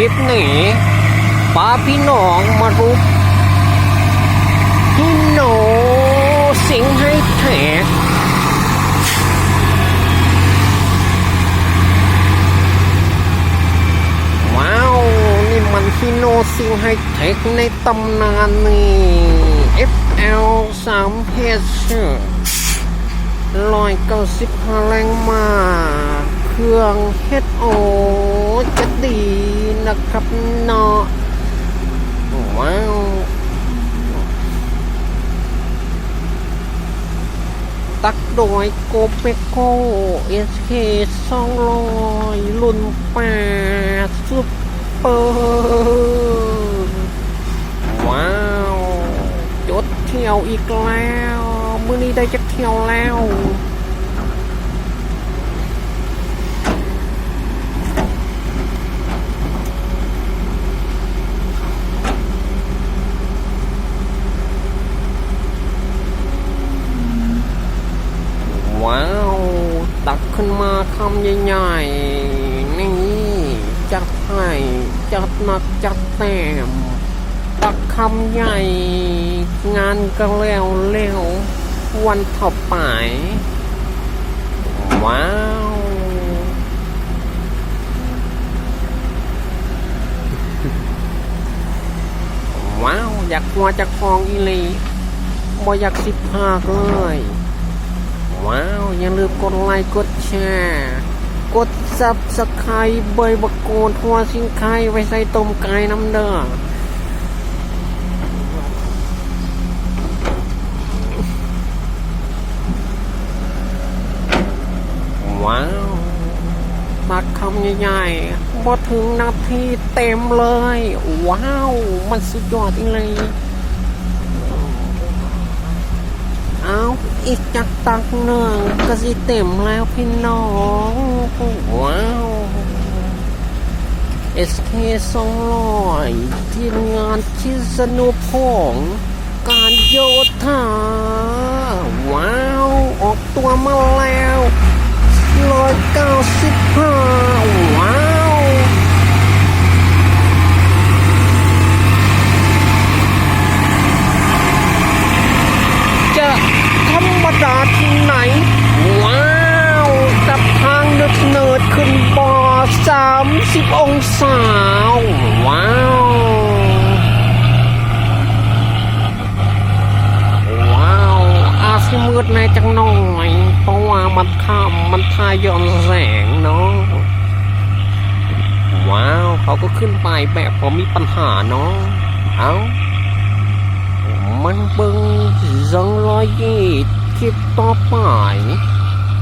ลิปนี้ปาพี่น้องมารุกพี่โนสิงให้แทกว้าว นี่มันพี่โนสิงให้แทกในตำนานนี่ FL 3เพชร้อยเก้าสิบห้าแรงมา เครื่องเฮ็ดโอจะดีนะครับเนาะว้าวตักโดยโกเปโกเอสเคสองร้อยรุ่นแปดซุปเปอร์ว้าวจดเที่ยวอีกแล้ว มื้อนี้ได้จะเที่ยวแล้ว ตักขึ้นมาคำใหญ่ๆนี่จัดให้จัดหนักจัดแต้มตักคำใหญ่ งานก็แล้วเร็ววันถัดไป ว้าวว้าว อยากมัวจากฟองอีลีบ่อยากสิบหากเลย ว้าว อย่าลืมกดไลค์กดแชร์กดซับสไครต์เบยบกโกนทัวสิงไข่ไว้ใส่ต้มไก่น้ำเด้อว้าวตักคำใหญ่ๆบ่ถึงนาทีเต็มเลย ว้าว มันสุดยอดอีเลย เอีกจักตักหนึ่งก็สิเต็มแล้วพี่น้องว้าว SK สองร้อยทีมงานชิสนุพงการโยธาว้าว ออกตัวมาแล้วร้อยเก้าสิบห้าว้าว จะธรรมดาที่ไหน ว้าวกับทางเดินเนิด ขึ้นบอสามสิบองศา ว้าว ว้าว อาสิมืดในจังหน่อย เพราะว่ามันค่ำมันทายอนแสงเนาะ ว้าว เขาก็ขึ้นไปแบบผมมีปัญหาเนาะ เอ้ามันเบิ่งจังรอยยีดคลิปต่อไป